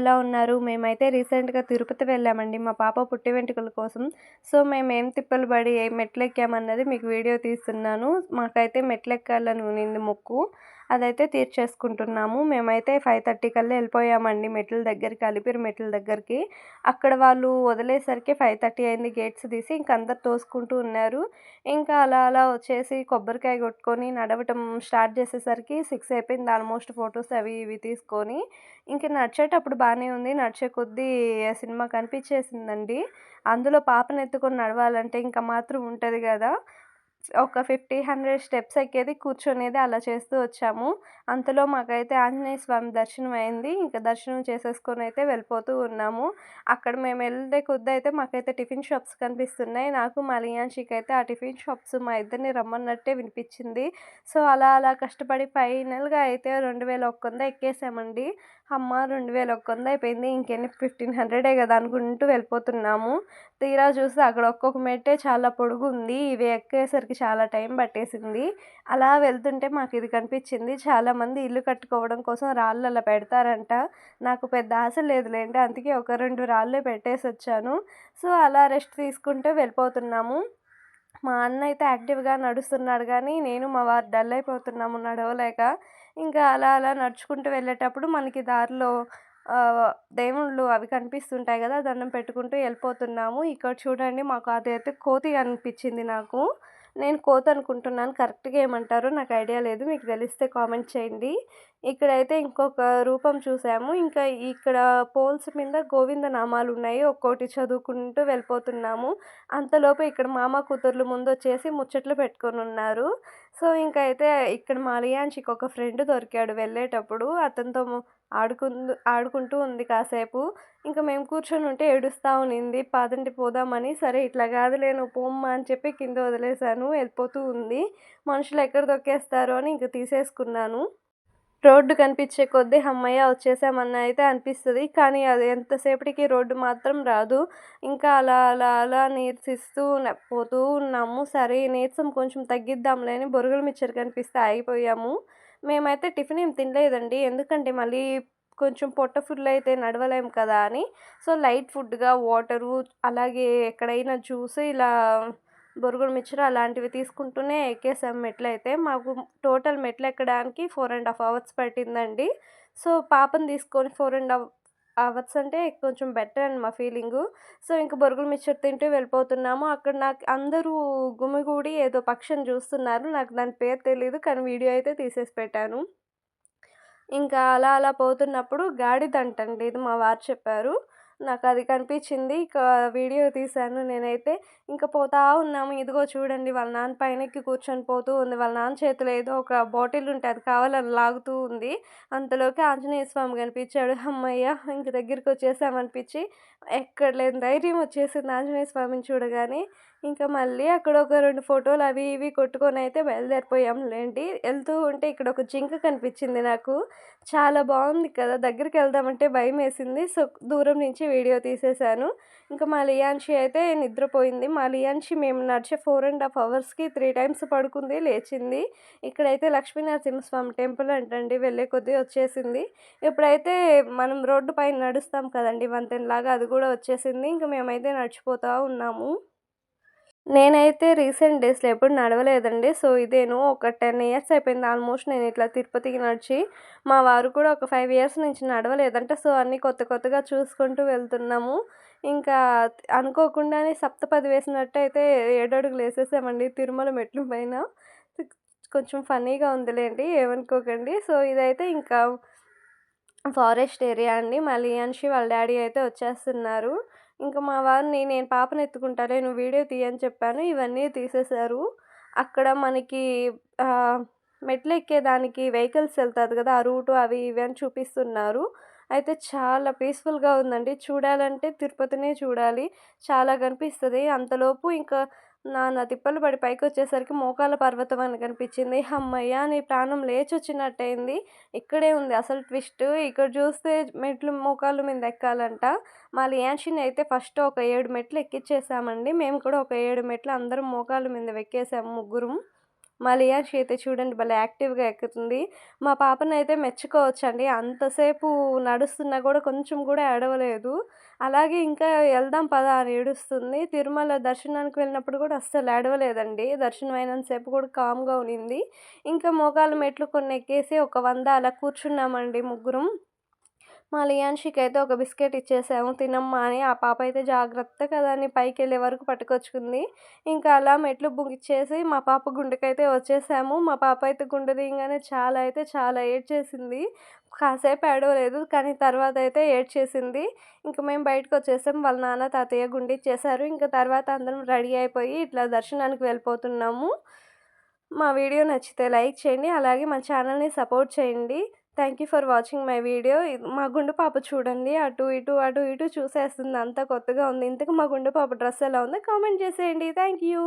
ఎలా ఉన్నారు? మేమైతే రీసెంట్గా తిరుపతి వెళ్ళామండి. మా పాప పుట్టి వెంట్రుకల కోసం. సో మేము ఏం తిప్పలు పడి ఏం మెట్లు ఎక్కామన్నది మీకు వీడియో తీస్తున్నాను. మాకైతే మెట్లు ఎక్కాలని ఉన్నింది మొక్కు. అదైతే తీర్చేసుకుంటున్నాము. మేమైతే ఫైవ్ థర్టీ కల్లా వెళ్ళిపోయామండి మెట్ల దగ్గరికి అలిపిరి మెట్ల దగ్గరికి. అక్కడ వాళ్ళు వదిలేసరికి ఫైవ్ థర్టీ అయింది గేట్స్ తీసి ఇంక అందరు తోసుకుంటూ ఉన్నారు. ఇంకా అలా అలా వచ్చేసి కొబ్బరికాయ కొట్టుకొని నడవటం స్టార్ట్ చేసేసరికి సిక్స్ అయిపోయింది ఆల్మోస్ట్ ఫొటోస్ అవి ఇవి తీసుకొని. ఇంక నడిచేటప్పుడు బాగానే ఉంది. నడిచే కొద్దీ సినిమా కనిపించేసిందండి. అందులో పాపను ఎత్తుకొని నడవాలంటే ఇంకా మాత్రం ఉంటుంది కదా. ఒక ఫిఫ్టీ హండ్రెడ్ స్టెప్స్ ఎక్కేది కూర్చునేది అలా చేస్తూ వచ్చాము. అంతలో మాకైతే ఆంజనేయ స్వామి దర్శనం అయింది. ఇంకా దర్శనం చేసేసుకొని అయితే వెళ్ళిపోతూ ఉన్నాము. అక్కడ మేము వెళ్ళే కొద్ది అయితే మాకైతే టిఫిన్ షాప్స్ కనిపిస్తున్నాయి. నాకు మలియాన్షికి అయితే ఆ టిఫిన్ షాప్స్ మా ఇద్దరిని రమ్మన్నట్టే వినిపించింది. సో అలా అలా కష్టపడి ఫైనల్గా అయితే రెండు వేల ఒక్క వంద ఎక్కేసామండి. అమ్మ రెండు వేల ఒక్క వంద అయిపోయింది ఇంకెన్ని? ఫిఫ్టీన్ హండ్రెడే కదా అనుకుంటూ వెళ్ళిపోతున్నాము. తీరా చూస్తే అక్కడ ఒక్కొక్క మెట్టే చాలా పొడుగు ఉంది ఇవి ఎక్కేసరికి చాలా టైం పట్టేసింది. అలా వెళ్తుంటే మాకు ఇది కనిపించింది చాలామంది ఇల్లు కట్టుకోవడం కోసం రాళ్ళు అలా పెడతారంట. నాకు పెద్ద ఆశ లేదులేండి అందుకే ఒక రెండు రాళ్ళు పెట్టేసి వచ్చాను. సో అలా రెస్ట్ తీసుకుంటూ వెళ్ళిపోతున్నాము. మా అన్న అయితే యాక్టివ్గా నడుస్తున్నాడు కానీ నేను మా వారు డల్ అయిపోతున్నాము నడవలేక. ఇంకా అలా అలా నడుచుకుంటూ వెళ్ళేటప్పుడు మనకి దారిలో దేవుళ్ళు అవి కనిపిస్తుంటాయి కదా దండం పెట్టుకుంటూ వెళ్ళిపోతున్నాము. ఇక్కడ చూడండి మాకు అదైతే కోతి అనిపించింది నాకు. నేను కోత అనుకుంటున్నాను. కరెక్ట్గా ఏమంటారో నాకు ఐడియా లేదు. మీకు తెలిస్తే కామెంట్ చేయండి. ఇక్కడైతే ఇంకొక రూపం చూసాము. ఇంకా ఇక్కడ పోల్స్ మీద గోవింద నామాలు ఉన్నాయి. ఒక్కోటి చదువుకుంటూ వెళ్ళిపోతున్నాము. అంతలోపు ఇక్కడ మామ కూతుర్లు ముందు వచ్చేసి ముచ్చట్లు పెట్టుకొని ఉన్నారు. సో ఇంకైతే అయితే ఇక్కడ మా ఒక ఫ్రెండ్ దొరికాడు వెళ్ళేటప్పుడు. అతనితో ఆడుకుందు ఆడుకుంటూ ఉంది కాసేపు. ఇంకా మేము కూర్చొని ఉంటే ఏడుస్తూ ఉన్నింది పాదండి పోదామని. సరే ఇట్లా కాదులే నువ్వు పోమ్మా అని చెప్పి కింద వదిలేశాను. వెళ్ళిపోతూ ఉంది. మనుషులు ఎక్కడ దొక్కేస్తారో అని ఇంక తీసేసుకున్నాను. రోడ్డు కనిపించే కొద్దీ అమ్మయ్య వచ్చేసామన్న అయితే అనిపిస్తుంది. కానీ అది ఎంతసేపటికి రోడ్డు మాత్రం రాదు. ఇంకా అలా అలా అలా నీరసిస్తూ పోతూ ఉన్నాము. సరే నీరసం కొంచెం తగ్గిద్దాంలే అని బొరుగుల మిక్చర్ కనిపిస్తే ఆగిపోయాము. మేమైతే టిఫిన్ ఏం తినలేదండి. ఎందుకంటే మళ్ళీ కొంచెం పొట్ట ఫుడ్ అయితే నడవలేం కదా అని. సో లైట్ ఫుడ్గా వాటరు అలాగే ఎక్కడైనా జ్యూస్ ఇలా బొరుగుడు మిక్చర్ అలాంటివి తీసుకుంటూనే ఎక్కేసాం మెట్లు అయితే మాకు టోటల్ మెట్లు ఎక్కడానికి ఫోర్ అండ్ హాఫ్ అవర్స్ పట్టిందండి. సో పాపను తీసుకొని ఫోర్ అండ్ హాఫ్ అవర్స్ అంటే కొంచెం బెటర్ అండ్ మా ఫీలింగు. సో ఇంక బొరుగుల మిక్చర్ తింటూ వెళ్ళిపోతున్నాము. అక్కడ నాకు అందరూ గుమిగూడి ఏదో పక్షిని చూస్తున్నారు. నాకు దాని పేరు తెలియదు కానీ వీడియో అయితే తీసేసి పెట్టాను. ఇంకా అలా అలా పోతున్నప్పుడు గాడిదంటండి ఇది మా వారు చెప్పారు. నాకు అది కనిపించింది. ఇక వీడియో తీశాను నేనైతే. ఇంకా పోతా ఉన్నాము. ఇదిగో చూడండి వాళ్ళ నాన్న పైన ఎక్కి కూర్చొని పోతూ ఉంది. వాళ్ళ నాన్న చేతిలో ఏదో ఒక బాటిల్ ఉంటే అది కావాలని లాగుతూ ఉంది. అంతలోకి ఆంజనేయ స్వామి కనిపించాడు. అమ్మయ్య ఇంక దగ్గరికి వచ్చేసామనిపించి ఎక్కడ లేని ధైర్యం వచ్చేసింది ఆంజనేయ స్వామిని చూడగానే. ఇంకా మళ్ళీ అక్కడ ఒక రెండు ఫోటోలు అవి ఇవి కొట్టుకొని అయితే బయలుదేరిపోయాంలేండి వెళ్తూ ఉంటే ఇక్కడ ఒక జింక కనిపించింది నాకు. చాలా బాగుంది కదా దగ్గరికి వెళ్దామంటే భయం వేసింది సో దూరం నుంచి వీడియో తీసేశాను. ఇంకా మా లియాన్షి అయితే నిద్రపోయింది. మా లియాన్షి మేము నడిచే ఫోర్ అండ్ హాఫ్ అవర్స్కి త్రీ టైమ్స్ పడుకుంది లేచింది. ఇక్కడైతే లక్ష్మీనరసింహస్వామి టెంపుల్ అంటండి వెళ్ళే కొద్దీ వచ్చేసింది. ఇప్పుడైతే మనం రోడ్డు పైన నడుస్తాం కదండి వంతెనలాగా అది కూడా వచ్చేసింది. ఇంకా మేమైతే నడిచిపోతూ ఉన్నాము. నేనైతే రీసెంట్ డేస్లో ఎప్పుడు నడవలేదండి. సో ఇదేను ఒక టెన్ ఇయర్స్ అయిపోయింది. ఆల్మోస్ట్ నేను ఇట్లా తిరుపతికి నడిచి మా వారు కూడా ఒక ఫైవ్ ఇయర్స్ నుంచి నడవలేదంట. సో అన్నీ కొత్త కొత్తగా చూసుకుంటూ వెళ్తున్నాము. ఇంకా అనుకోకుండానే సప్తపది వేసినట్టు అయితే ఏడడుగులు వేసేసామండి. తిరుమల మెట్లు పైన. కొంచెం ఫన్నీగా ఉందిలేండి ఏమనుకోకండి. సో ఇదైతే ఇంకా ఫారెస్ట్ ఏరియా అండి. మళ్ళీ అన్షి వాళ్ళ డాడీ అయితే వచ్చేస్తున్నారు. ఇంకా మా వారిని నేను పాపను ఎత్తుకుంటాలే నువ్వు వీడియో తీయని చెప్పాను. ఇవన్నీ తీసేశారు. అక్కడ మనకి మెట్లు ఎక్కేదానికి వెహికల్స్ వెళ్తుంది కదా ఆ రూటు అవి ఇవి అని చూపిస్తున్నారు. అయితే చాలా పీస్ఫుల్గా ఉందండి. చూడాలంటే తిరుపతినే చూడాలి. చాలా కనిపిస్తుంది. అంతలోపు ఇంకా నాన్న తిప్పలు పడి పైకి వచ్చేసరికి మోకాల పర్వతం అని కనిపించింది. అమ్మయ్య నీ ప్రాణం లేచి వచ్చినట్టయింది ఇక్కడే ఉంది అసలు ట్విస్ట్. ఇక్కడ చూస్తే మెట్లు మోకాళ్ళ మీద ఎక్కాలంట. మా లియాన్షిని అయితే ఫస్ట్ ఒక ఏడు మెట్లు ఎక్కిచ్చేసామండి. మేము కూడా ఒక ఏడు మెట్లు అందరం మోకాళ్ళ మీద ఎక్కేసాము ముగ్గురం. మా లియాన్షి అయితే చూడండి భలే యాక్టివ్గా ఎక్కుతుంది. మా పాపను అయితే మెచ్చుకోవచ్చండి. అంతసేపు నడుస్తున్నా కూడా కొంచెం కూడా ఏడవలేదు. అలాగే ఇంకా వెళ్దాం పదా అని ఏడుస్తుంది. తిరుమల దర్శనానికి వెళ్ళినప్పుడు కూడా అస్సలు ఏడవలేదండి. దర్శనం అయినంతసేపు కూడా కామ్గా ఉన్నింది ఇంకా మోకాలు మెట్లు కొన్ని ఎక్కేసి ఒక వంద అలా కూర్చున్నామండి ముగ్గురం. మా లియాన్షికి అయితే ఒక బిస్కెట్ ఇచ్చేసాము తినమ్మా అని. ఆ పాప అయితే జాగ్రత్తగా దాన్ని పైకి వెళ్ళే వరకు పట్టుకొచ్చుకుంది. ఇంకా అలా మెట్లు బుగిచ్చేసి మా పాప గుండెకైతే వచ్చేసాము. మా పాప అయితే గుండె దిగగానే చాలా అయితే చాలా ఏడ్చేసింది. కాసేపు ఏడవలేదు కానీ తర్వాత అయితే ఏడ్చేసింది. ఇంకా మేము బయటకు వచ్చేసాం వాళ్ళ నాన్న తాతయ్య గుండె ఇచ్చేసారు ఇంకా తర్వాత అందరం రెడీ అయిపోయి ఇట్లా దర్శనానికి వెళ్ళిపోతున్నాము. మా వీడియో నచ్చితే లైక్ చేయండి అలాగే మా ఛానల్ని సపోర్ట్ చేయండి. Thank you for watching my video మా గుండు పాప చూడండి. అటు ఇటు అటు ఇటు చూసేస్తుంది. అంతా కొత్తగా ఉంది. ఇంతకు మా గుండు పాప డ్రెస్ ఎలా ఉందో కామెంట్ చేసేయండి. Thank you